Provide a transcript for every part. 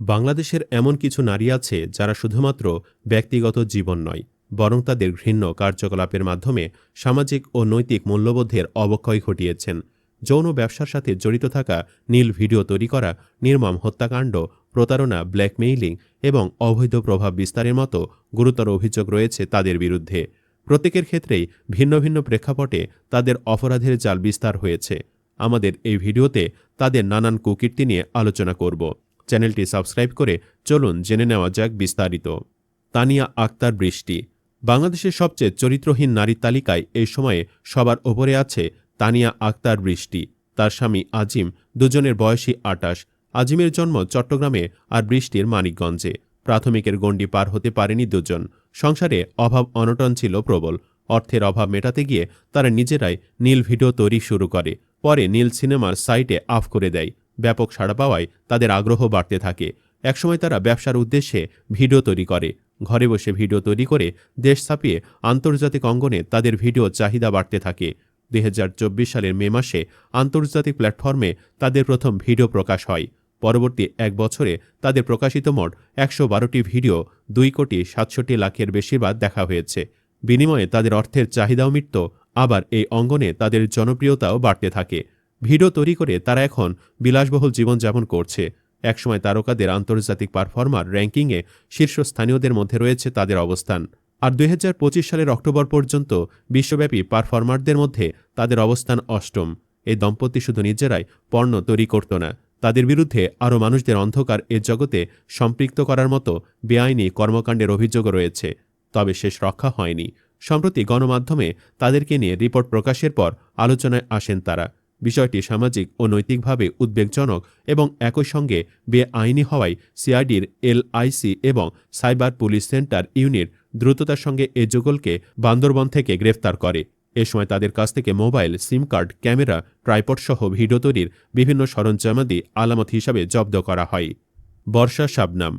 বাংলাদেশের এমন কিছু নারী আছে যারা শুধুমাত্র ব্যক্তিগত জীবন নয়, বরং তাদের ঘৃণ্য কার্যকলাপের মাধ্যমে সামাজিক ও নৈতিক মূল্যবোধের অবক্ষয় ঘটিয়েছেন। যৌন ব্যবসার সাথে জড়িত থাকা নীল ভিডিও তৈরি করা, নির্মম হত্যাকাণ্ড, প্রতারণা, ব্ল্যাকমেইলিং এবং অবৈধ প্রভাব বিস্তারের মতো গুরুতর অভিযোগ রয়েছে তাদের বিরুদ্ধে। প্রত্যেকের ক্ষেত্রেই ভিন্ন ভিন্ন প্রেক্ষাপটে তাদের অপরাধের জাল বিস্তার হয়েছে। আমাদের এই ভিডিওতে তাদের নানান কুকীর্তি নিয়ে আলোচনা করব। চ্যানেলটি সাবস্ক্রাইব করে চলুন জেনে নেওয়া যাক বিস্তারিত। তানিয়া আক্তার বৃষ্টি। বাংলাদেশের সবচেয়ে চরিত্রহীন নারীর তালিকায় এই সময়ে সবার ওপরে আছে তানিয়া আক্তার বৃষ্টি। তার স্বামী আজিম, দুজনের বয়সী আটাশ। আজিমের জন্ম চট্টগ্রামে আর বৃষ্টির মানিকগঞ্জে। প্রাথমিকের গণ্ডি পার হতে পারেনি দুজন। সংসারে অভাব অনটন ছিল প্রবল। অর্থের অভাব মেটাতে গিয়ে তারা নিজেরাই নীল ভিডিও তৈরি শুরু করে। পরে নীল সিনেমার সাইটে আফ করে দেয়। ব্যাপক সাড়া পাওয়ায় তাদের আগ্রহ বাড়তে থাকে। একসময় তারা ব্যবসার উদ্দেশ্যে ভিডিও তৈরি করে। ঘরে বসে ভিডিও তৈরি করে দেশ ছাপিয়ে আন্তর্জাতিক অঙ্গনে তাদের ভিডিও চাহিদা বাড়তে থাকে। দুই হাজার চব্বিশ সালের মে মাসে আন্তর্জাতিক প্ল্যাটফর্মে তাদের প্রথম ভিডিও প্রকাশ হয়। পরবর্তী এক বছরে তাদের প্রকাশিত মোট একশো বারোটি ভিডিও, দুই কোটি সাতষট্টি লাখের বেশিরভাগ দেখা হয়েছে। বিনিময়ে তাদের অর্থের চাহিদাও মিটত, আবার এই অঙ্গনে তাদের জনপ্রিয়তাও বাড়তে থাকে। ভিডিও তৈরি করে তারা এখন বিলাসবহুল জীবনযাপন করছে। একসময় তারকাদের আন্তর্জাতিক পারফর্মার র্যাঙ্কিংয়ে শীর্ষস্থানীয়দের মধ্যে রয়েছে তাদের অবস্থান। আর দুই হাজার পঁচিশ সালের অক্টোবর পর্যন্ত বিশ্বব্যাপী পারফর্মারদের মধ্যে তাদের অবস্থান অষ্টম। এই দম্পতি শুধু নিজেরাই পণ্য তৈরি করত না, তাদের বিরুদ্ধে আরও মানুষদের অন্ধকার এ জগতে সম্পৃক্ত করার মতো বেআইনি কর্মকাণ্ডের অভিযোগও রয়েছে। তবে শেষ রক্ষা হয়নি। সম্প্রতি গণমাধ্যমে তাদেরকে নিয়ে রিপোর্ট প্রকাশের পর আলোচনায় আসেন তারা। বিষয়টি সামাজিক ও নৈতিকভাবে উদ্বেগজনক এবং একই সঙ্গে বেআইনি হওয়ায় সিআইডির এলআইসি এবং সাইবার পুলিশ সেন্টার ইউনিট দ্রুততার সঙ্গে এ যুগলকে বান্দরবন থেকে গ্রেফতার করে। এ সময় তাদের কাছ থেকে mobile, sim card, camera, tripod সহ ভিডিও তৈরির বিভিন্ন সরঞ্জামাদি আলামত হিসাবে জব্দ করা হয়। বর্ষা শাবনাম।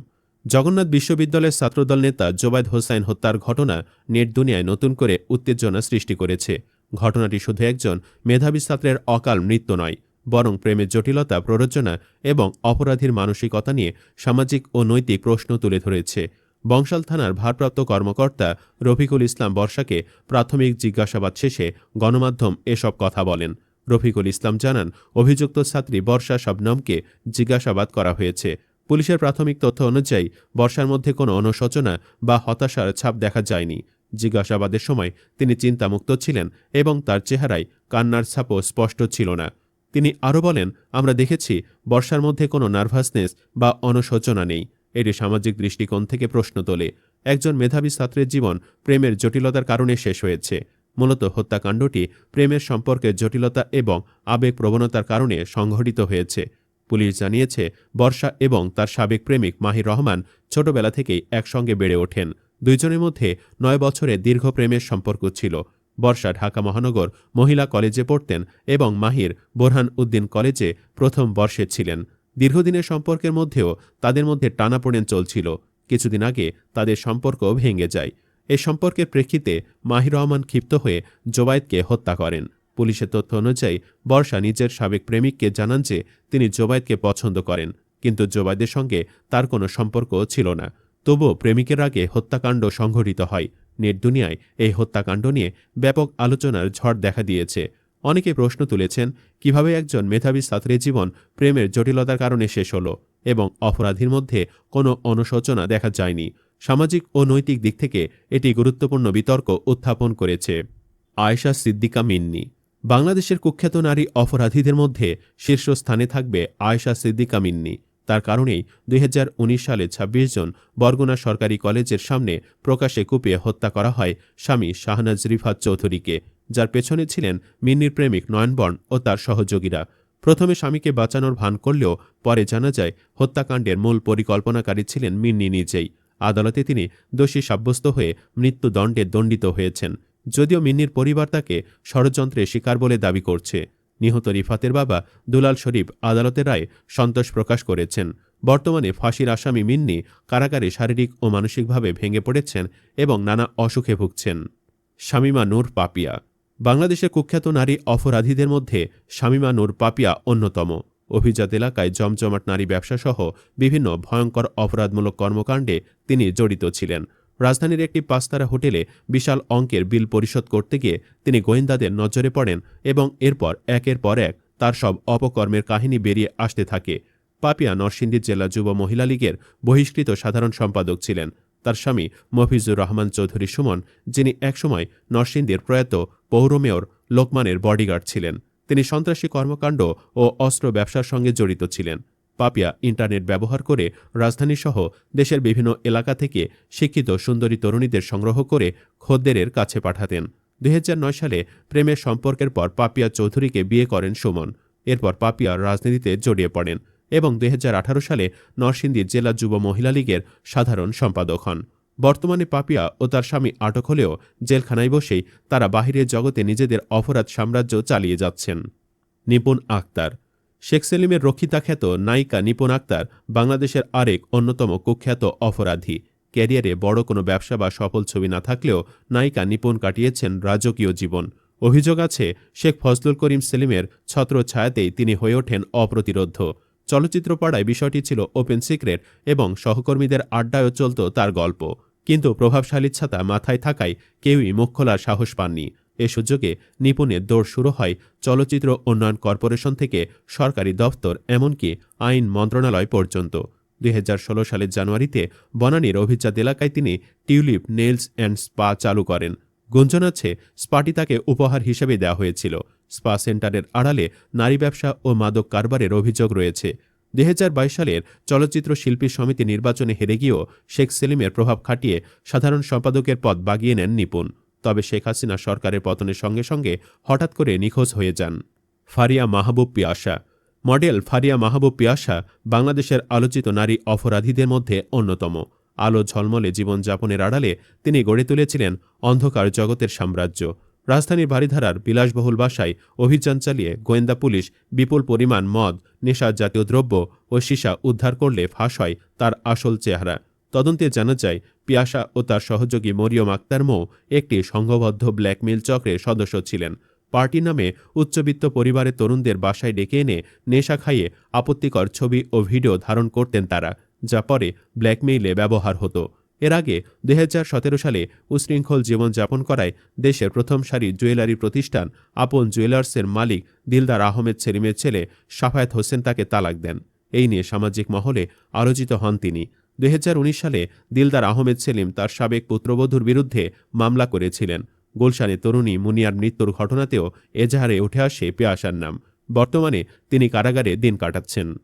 জগন্নাথ বিশ্ববিদ্যালয়ের ছাত্রদল নেতা জোবায়দ হোসাইন হত্যার ঘটনা নেট দুনিয়ায় নতুন করে উত্তেজনা সৃষ্টি করেছে। ঘটনাটি শুধু একজন মেধাবী ছাত্রের অকাল মৃত্যু নয়, বরং প্রেমের জটিলতা, প্ররোচনা এবং অপরাধীর মানসিকতা নিয়ে সামাজিক ও নৈতিক প্রশ্ন তুলে ধরেছে। বংশাল থানার ভারপ্রাপ্ত কর্মকর্তা রফিকুল ইসলাম বর্ষাকে প্রাথমিক জিজ্ঞাসাবাদ শেষে গণমাধ্যম এসব কথা বলেন। রফিকুল ইসলাম জানান, অভিযুক্ত ছাত্রী বর্ষা শবনমকে জিজ্ঞাসাবাদ করা হয়েছে। পুলিশের প্রাথমিক তথ্য অনুযায়ী বর্ষার মধ্যে কোনো অনুশোচনা বা হতাশার ছাপ দেখা যায়নি। জিজ্ঞাসাবাদের সময় তিনি চিন্তামুক্ত ছিলেন এবং তার চেহারায় কান্নার ছাপও স্পষ্ট ছিল না। তিনি আরও বলেন, আমরা দেখেছি বর্ষার মধ্যে কোনো নার্ভাসনেস বা অনুশোচনা নেই। এটি সামাজিক দৃষ্টিকোণ থেকে প্রশ্ন তোলে। একজন মেধাবী ছাত্রের জীবন প্রেমের জটিলতার কারণে শেষ হয়েছে। মূলত হত্যাকাণ্ডটি প্রেমের সম্পর্কের জটিলতা এবং আবেগ প্রবণতার কারণে সংঘটিত হয়েছে। পুলিশ জানিয়েছে, বর্ষা এবং তার সাবেক প্রেমিক মাহির রহমান ছোটবেলা থেকেই একসঙ্গে বেড়ে ওঠেন। দুইজনের মধ্যে নয় বছরে দীর্ঘ প্রেমের সম্পর্ক ছিল। বর্ষা ঢাকা মহানগর মহিলা কলেজে পড়তেন এবং মাহির বোরহান উদ্দিন কলেজে প্রথম বর্ষে ছিলেন। দীর্ঘদিনের সম্পর্কের মধ্যেও তাদের মধ্যে টানাপোড়েন চলছিল। কিছুদিন আগে তাদের সম্পর্ক ভেঙে যায়। এ সম্পর্কের প্রেক্ষিতে মাহির রহমান ক্ষিপ্ত হয়ে জোবায়েদকে হত্যা করেন। পুলিশের তথ্য অনুযায়ী বর্ষা নিজের সাবেক প্রেমিককে জানান যে তিনি জোবায়েদকে পছন্দ করেন, কিন্তু জোবায়েদের সঙ্গে তার কোনো সম্পর্ক ছিল না। তবুও প্রেমিকের আগে হত্যাকাণ্ড সংঘটিত হয়। নেট দুনিয়ায় এই হত্যাকাণ্ড নিয়ে ব্যাপক আলোচনার ঝড় দেখা দিয়েছে। অনেকে প্রশ্ন তুলেছেন, কীভাবে একজন মেধাবী ছাত্রের জীবন প্রেমের জটিলতার কারণে শেষ হল এবং অপরাধীর মধ্যে কোনো অনুশোচনা দেখা যায়নি। সামাজিক ও নৈতিক দিক থেকে এটি গুরুত্বপূর্ণ বিতর্ক উত্থাপন করেছে। আয়েশা সিদ্দিকা মিন্নি। বাংলাদেশের কুখ্যাত নারী অপরাধীদের মধ্যে শীর্ষস্থানে থাকবে আয়েশা সিদ্দিকা মিন্নি। তার কারণেই দুই হাজার উনিশ সালে ২৬ জন বরগুনা সরকারি কলেজের সামনে প্রকাশে কুপিয়ে হত্যা করা হয় স্বামী শাহনাজ রিফাত চৌধুরীকে, যার পেছনে ছিলেন মিন্নির প্রেমিক নয়নবর্ণ ও তার সহযোগীরা। প্রথমে স্বামীকে বাঁচানোর ভান করলেও পরে জানা যায় হত্যাকাণ্ডের মূল পরিকল্পনাকারী ছিলেন মিন্নি নিজেই। আদালতে তিনি দোষী সাব্যস্ত হয়ে মৃত্যুদণ্ডে দণ্ডিত হয়েছেন, যদিও মিন্নির পরিবার তাকে ষড়যন্ত্রে শিকার বলে দাবি করছে। নিহত রিফাতের বাবা দুলাল শরীফ আদালতের রায়ে সন্তোষ প্রকাশ করেছেন। বর্তমানে ফাঁসির আসামি মিন্নি কারাগারে শারীরিক ও মানসিকভাবে ভেঙে পড়েছেন এবং নানা অসুখে ভুগছেন। শামিমা নূর পাপিয়া বাংলাদেশের কুখ্যাত নারী অপরাধীদের মধ্যে শামিমা নূর পাপিয়া অন্যতম। অভিজাত এলাকায় জমজমাট নারী ব্যবসাসহ বিভিন্ন ভয়ঙ্কর অপরাধমূলক কর্মকাণ্ডে তিনি জড়িত ছিলেন। রাজধানীর একটি পাঁচতারা হোটেলে বিশাল অঙ্কের বিল পরিশোধ করতে গিয়ে তিনি গোয়েন্দাদের নজরে পড়েন এবং এরপর একের পর এক তার সব অপকর্মের কাহিনী বেরিয়ে আসতে থাকে। পাপিয়া নরসিংদী জেলা যুব মহিলা লীগের বহিষ্কৃত সাধারণ সম্পাদক ছিলেন। তার স্বামী মফিজুর রহমান চৌধুরী সুমন, যিনি একসময় নরসিংদীর প্রয়াত পৌর মেয়র লোকমানের বডিগার্ড ছিলেন। তিনি সন্ত্রাসী কর্মকাণ্ড ও অস্ত্র ব্যবসার সঙ্গে জড়িত ছিলেন। পাপিয়া ইন্টারনেট ব্যবহার করে রাজধানীসহ দেশের বিভিন্ন এলাকা থেকে শিক্ষিত সুন্দরী তরুণীদের সংগ্রহ করে খদ্দেরের কাছে পাঠাতেন। দুই হাজার নয় সালে প্রেমের সম্পর্কের পর পাপিয়া চৌধুরীকে বিয়ে করেন সুমন। এরপর পাপিয়া রাজনীতিতে জড়িয়ে পড়েন এবং দুই হাজার আঠারো সালে নরসিংদী জেলা যুব মহিলা লীগের সাধারণ সম্পাদক হন। বর্তমানে পাপিয়া ও তার স্বামী আটক হলেও জেলখানায় বসেই তারা বাহিরের জগতে নিজেদের অপরাধ সাম্রাজ্য চালিয়ে যাচ্ছেন। নিপুণ আক্তার শেখ সেলিমের রক্ষিতা খ্যাত নায়িকা নিপুণ আক্তার বাংলাদেশের আরেক অন্যতম কুখ্যাত অপরাধী। ক্যারিয়ারে বড় কোনো ব্যবসা বা সফল ছবি না থাকলেও নায়িকা নিপুণ কাটিয়েছেন রাজকীয় জীবন। অভিযোগ আছে, শেখ ফজলুল করিম সেলিমের ছত্রছায়াতেই তিনি হয়ে ওঠেন অপ্রতিরোধ চলচ্চিত্র পাড়ায় বিষয়টি ছিল ওপেন সিক্রেট এবং সহকর্মীদের আড্ডায়ও চলত তার গল্প। কিন্তু প্রভাবশালী ছাতা মাথায় থাকায় কেউই মুখ খোলার সাহস পাননি। এ সুযোগে নিপুণের দৌড় শুরু হয় চলচ্চিত্র উন্নয়ন কর্পোরেশন থেকে সরকারি দফতর এমনকি আইন মন্ত্রণালয় পর্যন্ত। দুই হাজার ষোলো সালের জানুয়ারিতে বনানীর অভিজাত এলাকায় তিনি টিউলিপ নেলস অ্যান্ড স্পা চালু করেন। গুঞ্জন আছে, স্পাটি তাকে উপহার হিসেবে দেওয়া হয়েছিল। স্পা সেন্টারের আড়ালে নারী ব্যবসা ও মাদক কারবারের অভিযোগ রয়েছে। দুই হাজার বাইশ সালের চলচ্চিত্র শিল্পী সমিতি নির্বাচনে হেরে গিয়েও শেখ সেলিমের প্রভাব খাটিয়ে সাধারণ সম্পাদকের পদ বাগিয়ে নেন নিপুণ। তবে শেখ হাসিনা সরকারের পতনের সঙ্গে সঙ্গে হঠাৎ করে নিখোঁজ হয়ে যান। ফারিয়া মাহবুব পিয়াসা মডেল ফারিয়া মাহবুব পিয়াসা বাংলাদেশের আলোচিত নারী অপরাধীদের মধ্যে অন্যতম। আলো ঝলমলে জীবনযাপনের আড়ালে তিনি গড়ে তুলেছিলেন অন্ধকার জগতের সাম্রাজ্য। রাজধানীর বাড়িধারার বিলাসবহুল বাসায় অভিযান চালিয়ে গোয়েন্দা পুলিশ বিপুল পরিমাণ মদ নেশা জাতীয় দ্রব্য ও সীসা উদ্ধার করলে ফাঁস হয় তার আসল চেহারা। তদন্তে জানা যায়, পিয়াসা ও তার সহযোগী মরিয়ম আক্তার মো একটি সংঘবদ্ধ ব্ল্যাকমেইল চক্রের সদস্য ছিলেন। পার্টি নামে উচ্চবিত্ত পরিবারের তরুণদের বাসায় ডেকে এনে নেশা খাইয়ে আপত্তিকর ছবি ও ভিডিও ধারণ করতেন তারা, যা পরে ব্ল্যাকমেইলে ব্যবহার হতো। এর আগে দুই হাজার সতেরো সালে উশৃঙ্খল জীবনযাপন করায় দেশের প্রথম সারি জুয়েলারি প্রতিষ্ঠান আপন জুয়েলার্সের মালিক দিলদার আহমেদ সেলিমের ছেলে সাফায়েত হোসেন তাকে তালাক দেন। এই নিয়ে সামাজিক মহলে আলোচিত হন তিনি। দুই হাজার উনিশ সালে দিলদার আহমেদ সেলিম তার সাবেক পুত্রবধূর বিরুদ্ধে মামলা করেছিলেন। গুলশানে তরুণী মুনিয়ার মৃত্যুর ঘটনাতেও এজাহারে উঠে আসে পেয়াসার নাম। বর্তমানে তিনি কারাগারে দিন কাটাচ্ছেন।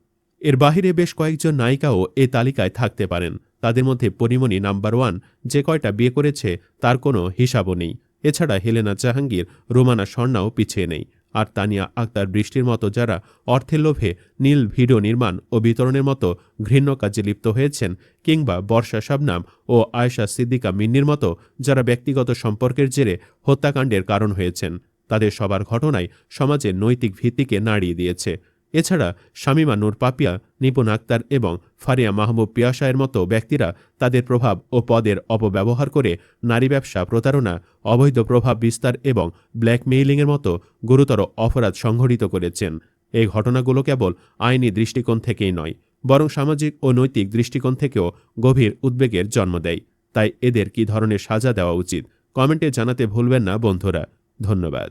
এর বাহিরে বেশ কয়েকজন নায়িকাও এ তালিকায় থাকতে পারেন। তাদের মধ্যে পরিমণি নাম্বার ওয়ান, যে কয়টা বিয়ে করেছে তার কোনো হিসাবও নেই। এছাড়া হেলেনা জাহাঙ্গীর, রোমানা স্বর্ণাও পিছিয়ে নেই। আর তানিয়া আক্তার বৃষ্টির মতো যারা অর্থের লোভে নীল ভিডিও নির্মাণ ও বিতরণের মতো ঘৃণ্য কাজে লিপ্ত হয়েছেন কিংবা বর্ষা শাবনাম ও আয়েশা সিদ্দিকা মিন্নির মতো যারা ব্যক্তিগত সম্পর্কের জেরে হত্যাকাণ্ডের কারণ হয়েছেন, তাদের সবার ঘটনায় সমাজের নৈতিক ভিত্তিকে নাড়িয়ে দিয়েছে। এছাড়া শামিমা নূর পাপিয়া নিপুণ আক্তার এবং ফারিয়া মাহবুব পিয়াসায়ের মতো ব্যক্তিরা তাদের প্রভাব ও পদের অপব্যবহার করে নারী ব্যবসা, প্রতারণা, অবৈধ প্রভাব বিস্তার এবং ব্ল্যাকমেইলিংয়ের মতো গুরুতর অপরাধ সংঘটিত করেছেন। এই ঘটনাগুলো কেবল আইনি দৃষ্টিকোণ থেকেই নয়, বরং সামাজিক ও নৈতিক দৃষ্টিকোণ থেকেও গভীর উদ্বেগের জন্ম দেয়। তাই এদের কী ধরনের সাজা দেওয়া উচিত, কমেন্টে জানাতে ভুলবেন না বন্ধুরা। ধন্যবাদ।